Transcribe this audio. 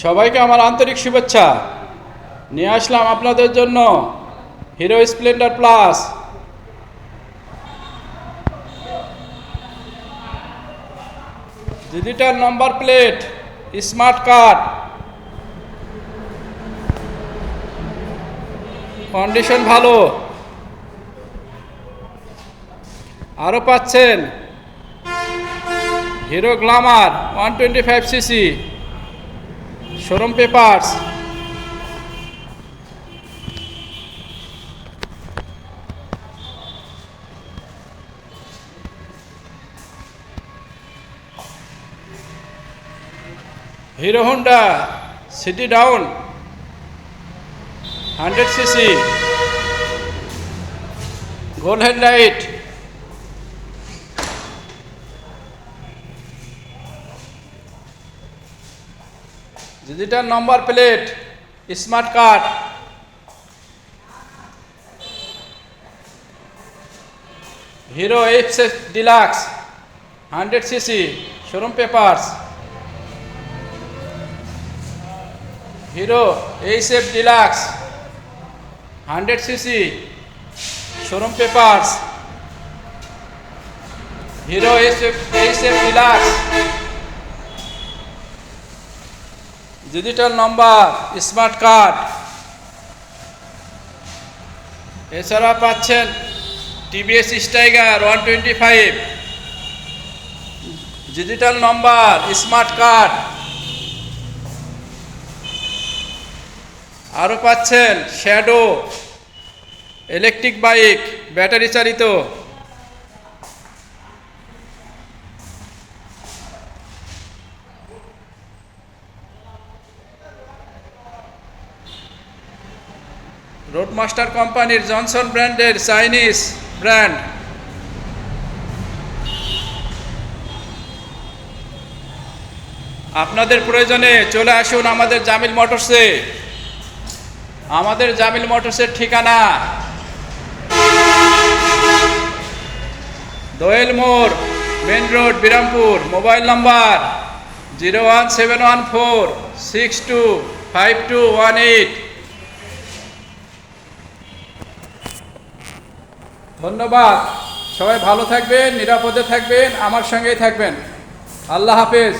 সবাইকে আমার আন্তরিক শুভেচ্ছা। নিয়ে আসলাম আপনাদের জন্য Hero Splendor plus. Digital number plate, smart card. Condition ভালো। আরও পাচ্ছেন। Hero Glamour one twenty five CC showroom papers. Hero Honda city down hundred CC গোল headlight digital number plate smart card Hero H deluxe hundred CC showroom papers Hero H F deluxe hundred CC showroom papers Hero H F H F deluxe digital number smart card এছাড়া পাচ্ছেন TVS Stryker one twenty five digital number smart card আরও পাচ্ছেন shadow electric bike battery চালিত। Roadmaster কোম্পানির Johnson ব্র্যান্ডের Chinese brand আপনাদের প্রয়োজনে চলে আসুন আমাদের জামিল মোটরসে আমাদের জামিল মোটরসের ঠিকানা দোয়েল মোড় main road, Birampur, mobile number zero one seven one four six two five two one eight. ধন্যবাদ। সবাই ভালো থাকবেন নিরাপদে থাকবেন আমার সঙ্গেই থাকবেন। আল্লাহ হাফেজ।